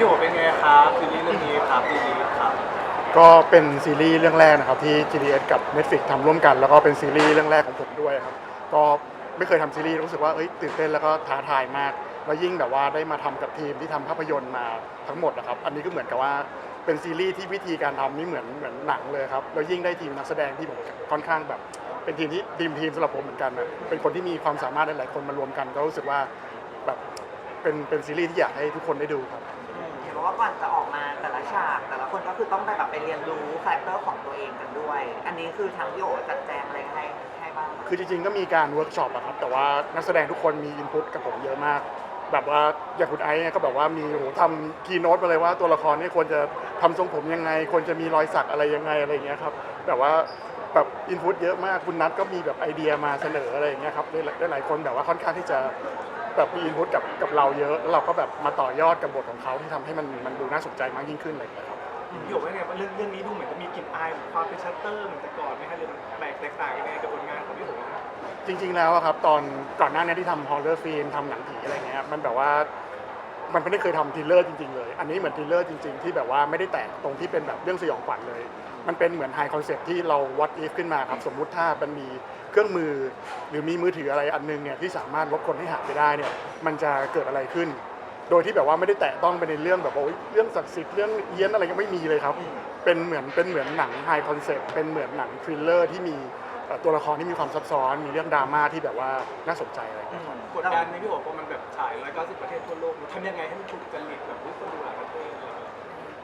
พี่โอเป็นไงครับซีรีส์เรื่องนี้ครับซีรีส์ครับก็เป็นซีรีส์เรื่องแรกนะครับที่ GDS กับ Netflix ทำร่วมกัน แล้วก็เป็นซีรีส์เรื่องแรกของผมด้วยครับก็ไม่เคยทำซีรีส์รู้สึกว่าเอ้ยตื่นเต้นแล้วก็ท้าทายมาก แล้วยิ่งแบบว่าได้มาทำกับทีมที่ทำภาพยนตร์มาทั้งหมดนะครับ อันนี้ก็เหมือนกับว่าเป็นซีรีส์ที่วิธีการทำนี่เหมือนเหมือนหนังเลยครับแล้วยิ่งได้ทีมนักแสดงที่ผมค่อนข้างแบบ เป็นทีมที่ทีมทีมสำหรับผมเหมือนกันนะเป็นคนที่มีความสามารถหลายๆคนมารวมกัน ก็รู้สึกว่าแบบเป็นเป็นซีรีส์ที่อยากให้ทุกคนได้ดูครับ เห็นบอกว่าก่อนจะออกมาแต่ละฉากแต่ละคนก็คือต้องไปแบบไปเรียนรู้คาแรคเตอร์ของตัวเองกันด้วย อันนี้คือทางโอจัดแจงอะไรให้ให้บ้างคะคือจริงๆ ก็มีการเวิร์กช็อปอะครับ แต่ว่านักแสดงทุกคนมีอินพุตกับผมเยอะมาก แบบว่าอย่างคุณไอซ์เนี่ยก็แบบว่ามีโหทำคีโนตมาเลยว่าตัวละครนี่ควรจะทำทรงผมยังไง ควรจะมีรอยสักอะไรยังไงอะไรอย่างเงี้ยครับ แบบว่าแบบอินพุตเยอะมากคุณนัทก็มีแบบไอเดียมาเสนออะไรอย่างเงี้ยครับด้ได้หลายคนแบบว่าค่อนข้างที่จะ แบบมีอินพุตกับกับเราเยอะแล้วเราก็แบบมาต่อยอดกับบทของเขาที่ทำให้มันมันดูน่าสนใจมากยิ่งขึ้นอะไรอย่างเงี้ยครับ พี่โอเป็นไงว่าเรื่องเรื่องนี้ดูเหมือนจะมีกลิ่นอายของความเป็นชัตเตอร์เหมือนแต่ก่อนไหมฮะหรือมันแปลกแตกต่างยังไงกับผลงานของพี่โอครับจริงๆ แล้วอะครับตอนก่อนหน้านี้ที่ทำฮอลเลอร์ฟิล์มทำหนังผีอะไรเงี้ยมันแบบว่ามันไม่ได้เคยทำทริลเลอร์จริงๆเลย อันนี้เหมือนทริลเลอร์จริง ๆ ที่แบบว่าไม่ได้แตะตรงที่เป็นแบบเรื่องสยองขวัญเลย มันเป็นเหมือนไฮคอนเซ็ปที่เราวัดอีฟขึ้นมาครับสมมุติถ้ามันมี เครื่องมือ หรือมีมือถืออะไรอันนึงเนี่ยที่สามารถลบคนให้หายไปได้เนี่ยมันจะเกิดอะไรขึ้น โดยที่แบบว่าไม่ได้แตะต้องไปในเรื่องแบบว่าอุ๊ยเรื่องศักดิ์สิทธิ์เรื่องเยี้ยนอะไรก็ไม่มีเลยครับ เป็นเหมือนเป็นเหมือนหนังไฮคอนเซ็ปต์เป็นเหมือนหนังทริลเลอร์ที่มีเอ่อตัวละครที่มีความซับซ้อน มีเรื่องดราม่าที่แบบว่าน่าสนใจอะไรอย่างเงี้ยครับกดดันไหมพี่โอเพราะมันแบบฉาย190ประเทศทั่วโลกทำยังไงให้มันถูกจริตแบบผู้คนดูหลายประเทศอะไรอย่างเงี้ย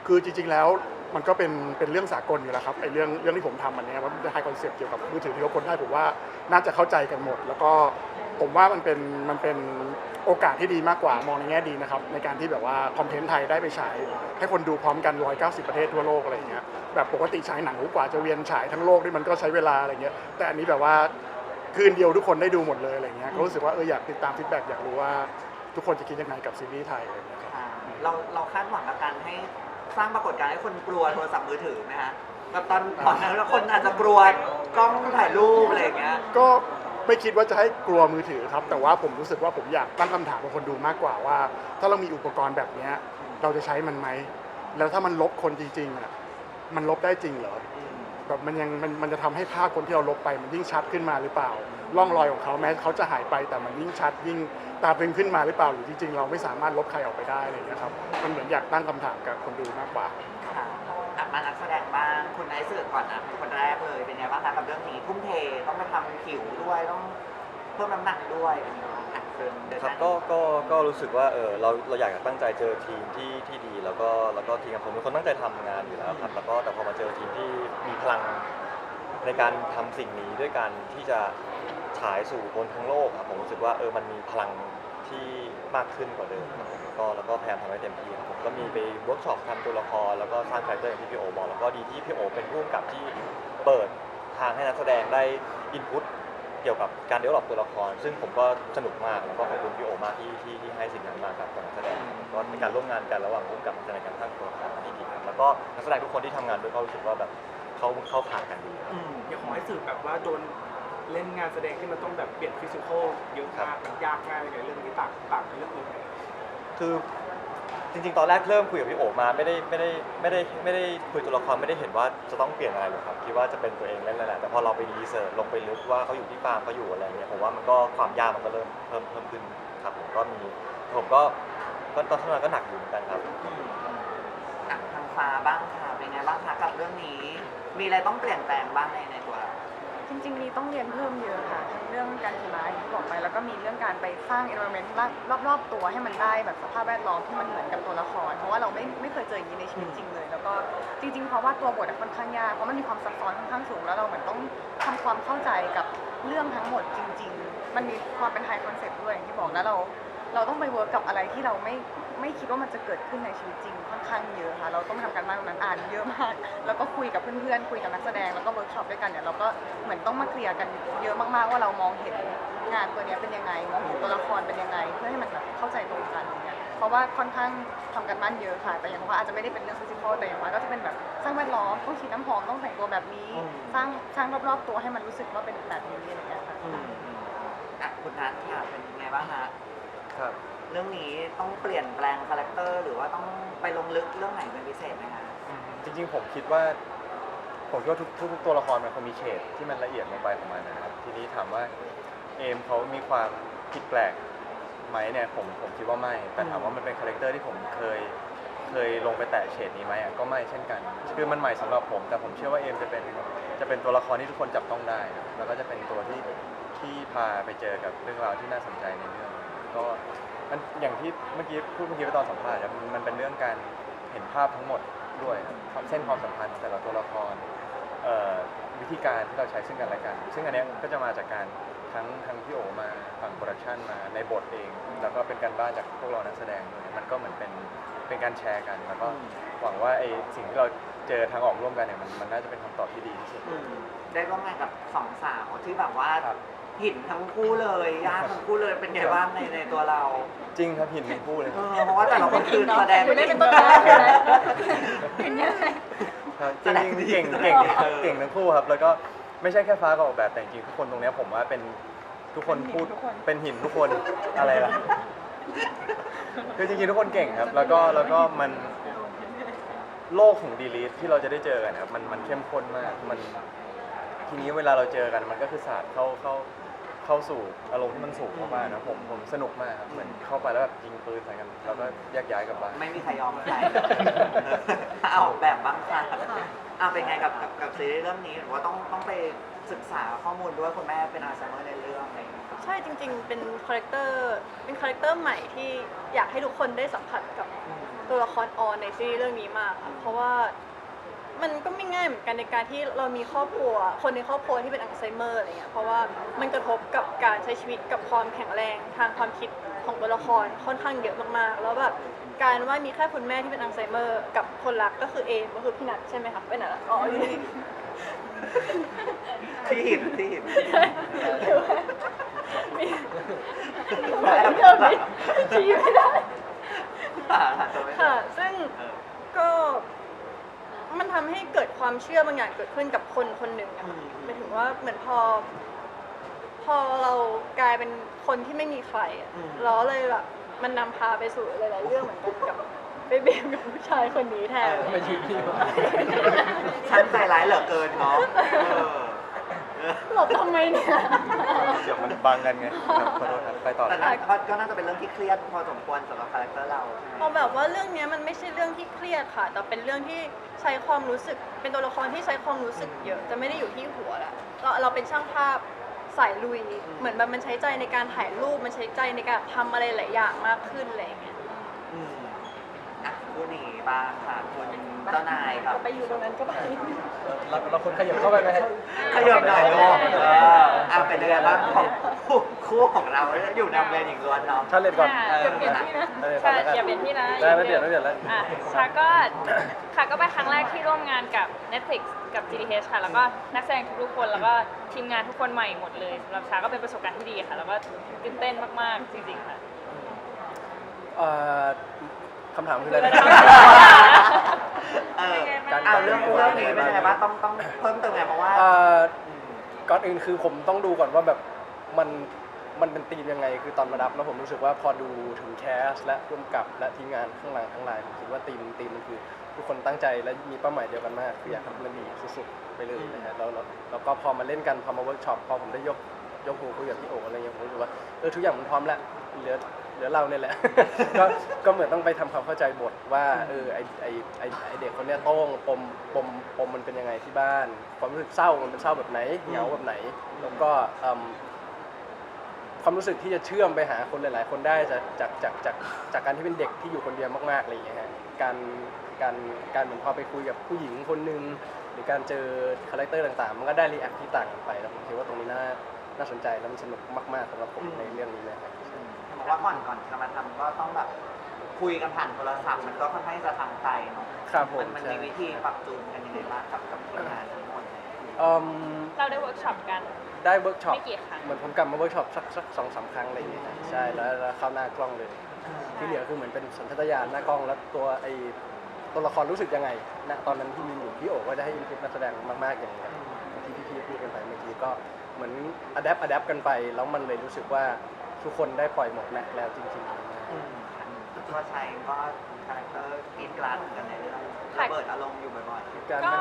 คือจริงๆแล้ว มันก็เป็นเป็นเรื่องสากลอยู่แล้วครับไอ้เรื่องเรื่องที่ผมทำอันเนี้ยว่ามันจะไฮคอนเซปต์เกี่ยวกับมือถือที่เขาคนได้ผมว่าน่าจะเข้าใจกันหมด แล้วก็ผมว่ามันเป็นมันเป็นโอกาสที่ดีมากกว่ามองในแง่ดีนะครับในการที่แบบว่าคอนเทนต์ไทยได้ไปฉายให้คนดูพร้อมกัน 190 ประเทศทั่วโลกอะไรอย่างเงี้ยแบบปกติฉายหนังกว่าจะเวียนฉายทั้งโลกนี่มันก็ใช้เวลาอะไรเงี้ยแต่อันนี้แบบว่าคืนเดียวทุกคนได้ดูหมดเลยอะไรเงี้ยก็รู้สึกว่าเอออยากติดตามฟีดแบ็กอยากรู้ว่าทุกคนจะคิดยังไงกับซีรีส์ไทยอะไรเงี้ยครับ อ่าเราเราคาดหวังกับการให้ สร้างปรากฏการณ์ให้คนกลัวโทรศัพท์มือถือไหมฮะแบบตอนก่อนหนานั้นคนอาจจะกลัวกล้องถ่ายรูปอะไรอย่างเงี้ย ก็ไม่คิดว่าจะให้กลัวมือถือครับ แต่ว่าผมรู้สึกว่าผมอยากตั้งคำถามกับคนดูมากกว่าว่า ถ้าเรามีอุปกรณ์แบบเนี้ยเราจะใช้มันไหม แล้วถ้ามันลบคนจริงๆอะมันลบได้จริงเหรอแบบมันยังมันมันจะทำให้ภาพคนที่เราลบไปมันยิ่งชัดขึ้นมาหรือเปล่าร่องรอยของเขาแม้เขาจะหายไปแต่มันยิ่งชัดยิ่ง ตาตึงขึ้นมาหรือเปล่าหรือจริงๆ เราไม่สามารถลบใครออกไปได้อะไรอย่างเงี้ยครับมันเหมือนอยากตั้งคำถามกับคนดูมากกว่า ค่ะอะมานักแสดงบ้างคุณไอซ์สื่อก่อนอะเป็นคนแรกเลยเป็นไงบ้างคะกับเรื่องนี้ทุ่มเทต้องมาทำผิวด้วยต้องเพิ่มน้ำหนักด้วยเป็นไงบ้างอะเดินเดินครับหน้าก็ก็ก็รู้สึกว่าเออเราเราอยากจะตั้งใจเจอทีมที่ที่ดี แล้วก็แล้วก็ทีมกับผมเป็นคนตั้งใจทำงานอยู่แล้วครับ แล้วก็แต่พอมาเจอทีมที่มีพลังในการทำสิ่งนี้ด้วยการที่จะ ฉายสู่คนทั้งโลกครับผมรู้สึกว่าเออมันมีพลังที่มากขึ้นกว่าเดิมครับผมก็แล้วก็พยายามทำให้เต็มที่ครับผมก็มีไปเวิร์กช็อปทำตัวละครแล้วก็สร้างคาแรคเตอร์อย่างที่พี่โอบอกแล้วก็ดีที่พี่โอเป็นผู้กำกับที่เปิดทางให้นักแสดงได้อินพุตเกี่ยวกับการเดเวลลอปตัวละคร ซึ่งผมก็สนุกมากแล้วก็ขอบคุณพี่โอมากที่ที่ที่ให้สิ่งนั้นมากับนักแสดงก็เป็นการร่วมงานกันระหว่างผู้กำกับนักแสดงการสร้างตัวละครที่ดีครับแล้วก็นักแสดงทุกคนที่ทำงานด้วยก็รู้สึกว่าแบบเขาเข้าขากันดีครับ อืมอย่างขอให้สื่อแบบว่าโดน เล่นงานแสดงที่มันต้องแบบเปลี่ยนฟิสิกอลเยอะมากมันยากง่ายในเรื่องนี้ต่างต่างกับเรื่องอื่นไหมคือจริงๆ ตอนแรกเริ่มคุยกับพี่โอมาไม่ได้ไม่ได้ไม่ได้ไม่ได้คุยตัวละครไม่ได้เห็นว่าจะต้องเปลี่ยนอะไรหรอกครับคิดว่าจะเป็นตัวเองเล่นแล้วแหละแต่พอเราไปรีเสิร์ชลงไปลึกว่าเขาอยู่ที่ฟาร์มเขาอยู่อะไรเงี้ยผมว่ามันก็ความยากมันก็เริ่มเพิ่มเพิ่มขึ้นครับผมก็มีผมก็ก็ตอนทำงานก็หนักอยู่เหมือนกันครับอะทางฟ้าบ้างค่ะเป็นไงบ้างคะกับเรื่องนี้ มีอะไรต้องเปลี่ยนแปลงบ้างในในตัวเรา จริงๆมีต้องเรียนเพิ่มเยอะค่ะทั้งเรื่องการขี่ม้าอย่างที่บอกไป แล้วก็มีเรื่องการไปสร้าง environment รอบๆตัวให้มันได้แบบสภาพแวดล้อมที่มันเหมือนกับตัวละคร เพราะว่าเราไม่ไม่เคยเจออย่างนี้ในชีวิตจริงเลย แล้วก็จริงๆ เพราะว่าตัวบทอะค่อนข้างยาก เพราะมันมีความซับซ้อนค่อนข้างสูง แล้วเราเหมือนต้องทำความเข้าใจกับเรื่องทั้งหมดจริง ๆ มันมีความเป็นไฮคอนเซ็ปต์ด้วยอย่างที่บอกแล้วเรา เราต้องไปเวิร์กกับอะไรที่เราไม่ ไม่คิดว่ามันจะเกิดขึ้นในชีวิตจริงค่อนข้างเยอะค่ะ เราต้องทำการบ้านตรงนั้นอ่านเยอะมาก แล้วก็คุยกับเพื่อนๆ คุยกับนักแสดง แล้วก็เวิร์กช็อปด้วยกันเนี่ยเราก็เหมือนต้องมาเคลียร์กันเยอะมากๆว่าเรามองเห็นงานตัวเนี้ยเป็นยังไงมองเห็นตัวละครเป็นยังไง เพื่อให้มันแบบเข้าใจตรงกันอย่างเงี้ยเพราะว่าค่อนข้างทำกันบ้านเยอะค่ะ แต่อย่างว่าอาจจะไม่ได้เป็นเรื่องฟิสิกอลแต่อย่างว่าก็จะเป็นแบบสร้างแวดล้อมต้องฉีดน้ำหอมต้องแต่งตัวแบบนี้ สร้างสร้างรอบๆตัวให้มันรู้สึกว่าเป็นแบบนี้อะไรอย่างเงี้ยค่ะอะคุณนัทค่ะเป็นไงบ้างคะครับเรื่องนี้ต้องเปลี่ยนแปลงคาแรคเตอร์หรือว่าต้องไปลงลึกเรื่องไหนเป็นพิเศษไหมคะจริงๆผมคิดว่า ผมคิดว่าทุกทุกตัวละครมันคงมีเฉดที่มันละเอียดลงไปของมันนะครับ ทีนี้ถามว่าเอมเขามีความผิดแปลกไหมเนี่ยผมผมคิดว่าไม่ แต่ถามว่ามันเป็นคาแรคเตอร์ที่ผมเคยเคยลงไปแตะเฉดนี้ไหมอะก็ไม่เช่นกัน คือมันใหม่สำหรับผม แต่ผมเชื่อว่าเอมจะเป็นจะเป็นตัวละครที่ทุกคนจับต้องได้ แล้วก็จะเป็นตัวที่ที่พาไปเจอกับเรื่องราวที่น่าสนใจในเรื่อง ก็ มันอย่างที่เมื่อกี้พูดเมื่อกี้ไปตอนสัมภาษณ์ครับมันมันเป็นเรื่องการเห็นภาพทั้งหมดด้วยครับเส้นความสัมพันธ์ของแต่ละตัวละครเอ่อวิธีการที่เราใช้ซึ่งกันและกัน ซึ่งอันเนี้ยก็จะมาจากการทั้งทั้งพี่โอมาฝั่งโปรดักชันมาในบทเอง แล้วก็เป็นการบ้านจากพวกเรานักแสดงด้วยมันก็เหมือนเป็นเป็นการแชร์กัน แล้วก็หวังว่าไอ้สิ่งที่เราเจอทางออกร่วมกันเนี่ยมันมันน่าจะเป็นคำตอบที่ดีที่สุดอืมได้ร่วมงานกับสองสาวที่แบบว่าครับ หินทั้งคู่เลยยากทั้งคู่เลยเป็นไงบ้างในในตัวเราจริงครับหินทั้งคู่เลยเออเพราะว่าแต่ละคนคือแสดงหนูเล่นเป็นต้นไม้อยู่แล้วเห็นยังไงครับจแสดงริงดีๆเก่งเก่งเก่งทั้งคู่ครับ แล้วก็ไม่ใช่แค่ฟ้ากับออกแบบแต่จริงๆทุกคนตรงเนี้ยผมว่าเป็นทุกคนพูดเป็นหินทุกคนอะไรล่ะคือจริงๆทุกคนเก่งครับ แล้วก็แล้วก็มันโลกของดีลีทที่เราจะได้เจอกันครับมันมันเข้มข้นมากมันทีนี้เวลาเราเจอกันมันก็คือศาสตร์เข้าเข้า เข้าสู่อารมณ์ที่มันสูงมากๆนะผมผมสนุกมากครับเหมือนเข้าไปแล้วแบบยิงปืนใส่กันแล้วก็แยกย้ายกลับบ้าน ไม่มีใครยอมใคร เอาแบบบ้างค่ะอะเป็นไงกับกับกับซีรีส์เรื่องนี้หรือว่าต้องต้องไปศึกษาข้อมูลด้วยคุณแม่เป็นอัลไซเมอร์ในเรื่องอะไรอย่างเงี้ยใช่จริง ๆ เป็นคาแรคเตอร์เป็นคาแรคเตอร์ใหม่ที่อยากให้ทุกคนได้สัมผัสกับตัวละครออนในซีรีส์เรื่องนี้มากค่ะเพราะว่า มันก็ไม่ง่ายเหมือนกันในการที่เรามีครอบครัว คนในครอบครัวที่เป็นอัลไซเมอร์อะไรเงี้ยเพราะว่ามันกระทบกับการใช้ชีวิตกับความแข็งแรงทางความคิดของตัวละครค่อนข้างเยอะมากๆ แล้วแบบการว่ามีแค่คุณแม่ที่เป็นอัลไซเมอร์ กับคนรักก็คือเอมก็คือพี่นัทใช่ไหมคะเป็นอะไรอ๋ออยู่นี่ที่หินที่หินมีแบบเดิมนี้ชี้ไม่ได้อ่าจะไม่ค่ะ ซึ่งเออก็ มันทำให้เกิดความเชื่อบางอย่างเกิดขึ้นกับคนคนหนึ่งอะอืม หมายถึงว่าเหมือนพอ พอเรากลายเป็นคนที่ไม่มีใครอะเราเลยแบบมันนำพาไปสู่หลายๆเรื่องเหมือนกันกับไปเบมกับผู้ชายคนนี้แทนมายืนที่ฉันใจร้ายเหลือเกินเนาะเออเออหลบทำไมเนี่ย เดี๋ยวมันบังกันไงครับขอโทษครับไปต่อแต่เลยน่าก็น่าจะเป็นเรื่องที่เครียดพอสมควรสำหรับคาแรคเตอร์เราพอแบบว่าเรื่องเนี้ยมันไม่ใช่เรื่องที่เครียดค่ะ แต่เป็นเรื่องที่ใช้ความรู้สึก เป็นตัวละครที่ใช้ความรู้สึกเยอะ จะไม่ได้อยู่ที่หัวแหละเราเราเป็นช่างภาพสายลุย เหมือนแบบมันใช้ใจในการถ่ายรูป มันใช้ใจในการทำอะไรหลายอย่างมากขึ้นอะไรอย่างเงี้ย อืมอะคู่นี้บ้างค่ะคุณเจ้านายครับไปอยู่ตรงนั้นก็ไป เราเราคนขยับเข้าไปไหมขยับหน่อยเนาะเอออะ เป็นยังไงบ้างของคู่คู่ของเราอยู่นำเรียนหญิงล้วนเนาะชาเลนก่อน ค่ะเออเปลี่ยนที่นะชาเลนก่ค่ะอนแล้วกันอย่าเปลี่ยนที่นะได้ไม่เปลี่ยนไม่เปลี่ยนแล้ว อะชาก็ค่ะก็เป็นครั้งแรกที่ร่วมงานกับ Netflix กับ GDH ค่ะ แล้วก็นักแสดงทุกๆคน แล้วก็ทีมงานทุกคนใหม่หมดเลยสำหรับชาก็เป็นประสบการณ์ที่ดีค่ะ แล้วก็ตื่นเต้นมากๆจริงๆค่ะ เอ่อคำถามคืออะไรนะ เออเป็นไงบ้างเอาเรื่องเรื่องนี้เป็นยังไงบ้างต้องต้องเพิ่มเติมไงเพราะว่า เอ่อ ก่อนอื่นคือผมต้องดูก่อนว่าแบบมันมันเป็นธีมยังไง คือตอนมารับแล้วผมรู้สึกว่าพอดูถึงแคส และร่วมกับและทีมงานข้างหลังทั้งหลายผมคิดว่าธีมธีมมันคือทุกคนตั้งใจและมีเป้าหมายเดียวกันมาก คืออยากทำมันดีสุดๆไปเลยนะฮะแล้วแล้วแล้วก็พอมาเล่นกันพอมาเวิร์กช็อปพอผมได้ยกยกหูคุยกับพี่โอ๋อะไรเงี้ยผมรู้สึกว่าเออทุกอย่างมันพร้อมแล้วเหลือ เหลือเราเนี่ยแหละ ก็ก็เหมือนต้องไปทำความเข้าใจบทว่าเออไอไอไอไอเด็กคนเนี้ยโต้งปมปมปมมันเป็นยังไงที่บ้าน ความรู้สึกเศร้ามันเป็นเศร้าแบบไหนเหงาแบบไหน แล้วก็เอิ่มความรู้สึกที่จะเชื่อมไปหาคนหลาย ๆ คนได้จากจากจากจากจากการที่เป็นเด็กที่อยู่คนเดียวมากๆอะไรอย่างเงี้ยฮะการการการเหมือนพอไปคุยกับผู้หญิงคนหนึ่งหรือการเจอคาแรคเตอร์ต่าง ๆ มันก็ได้รีแอคที่ต่างกันไปแล้วผมคิดว่าตรงนี้น่าน่าสนใจแล้วมันสนุกมากๆสำหรับผมอืมในเรื่องนี้นะครับบอก ว่าก่อนก่อนจะมาทำก็ต้องแบบคุยกันผ่านโทรศัพท์มันก็ค่อนข้างจะทางไกลเนาะครับผมมันมันใช่มีวิธีปรับจูนกันยังไงบ้างกับกับทีมงานทั้งหมดเลยเอิ่มเราได้เวิร์กช็อปกัน ได้เวิร์กช็อปไม่กี่ครั้ง เหมือนผมกลับมาเวิร์กช็อปสักสักสองสามครั้งอะไรอย่างเงี้ยนะใช่แล้วแล้วเข้าหน้ากล้องเลย ที่เหลือคือเหมือนเป็นสัญชาตญาณหน้ากล้องแล้วตัวไอตัวละครรู้สึกยังไงณตอนนั้นที่ยืนอยู่พี่โอ๋ก็จะให้อินพุตนักแสดงมากๆอย่างแบบที่พี่ๆพูดกันไปเมื่อกี้ก็เหมือนอัดแอปอัดแอปกันไป แล้วมันเลยรู้สึกว่า ทุกคนได้ปล่อยหมดแม็กซ์แล้วจริงๆตัวชัยก็คาแรคเตอร์กรีดกราดเหมือนกันในเรื่องระเบิดอารมณ์อยู่บ่อยๆการก็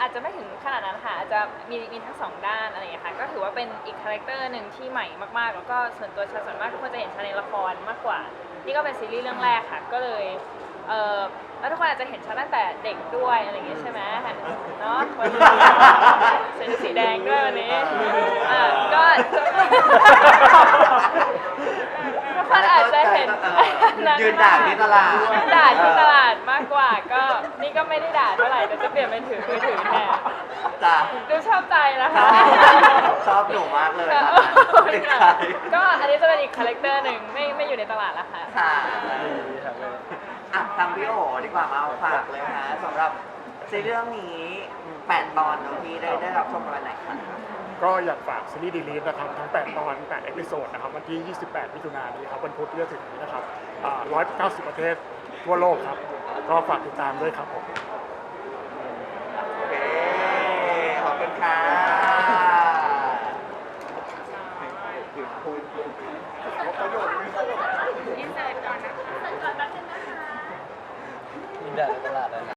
อาจจะไม่ถึงขนาดนั้นค่ะอาจจะมีมีทั้งสองด้านอะไรอย่างเงี้ยค่ะก็ถือว่าเป็นอีกคาแรคเตอร์หนึ่งที่ใหม่มากๆ แล้วก็ส่วนตัวชาส่วนมากทุกคนจะเห็นชาในละครมากกว่า นี่ก็เป็นซีรีส์เรื่องแรกค่ะ ก็เลย เออแล้วทุกคนอาจจะเห็นชาตั้งแต่เด็กด้วยอะไรอย่างเงี้ยใช่ไหมเนาะวันนี้ใส่ชุดสีแดงด้วยวันนี้อ่าก็ทุกคนอาจจะเห็นยืนด่าที่ตลาดยืนด่าที่ตลาดมากกว่าก็นี่ก็ไม่ได้ด่าเท่าไหร่แต่จะเปลี่ยนเป็นถือมือถือแทนจ้ะดูชอบใจนะคะชอบหนูมากเลยค่ะค่ะเด็กชายก็อันนี้จะเป็นอีกคาแรคเตอร์หนึ่งไม่ไม่อยู่ในตลาดแล้วค่ะค่ะดีครับเลย อะทางพี่โอดีกว่ามาฝากเลยนะสำหรับซีเรื่องนี้แปดตอนเนอะพี่ได้ได้รับชมรวันไหนคะก็อยากฝากซีรีส์ดีลีฟนะครับทั้ง 8 ตอน 8 เอพิโซดนะครับวันที่ 28 มิถุนายนนี้ครับวันพุธที่อะถึงนี้นะครับอ่า190 ประเทศทั่วโลกครับ ก็ฝากติดตามด้วยครับผม โอเค ขอบคุณครับ ไหญ่ในตลาดเลย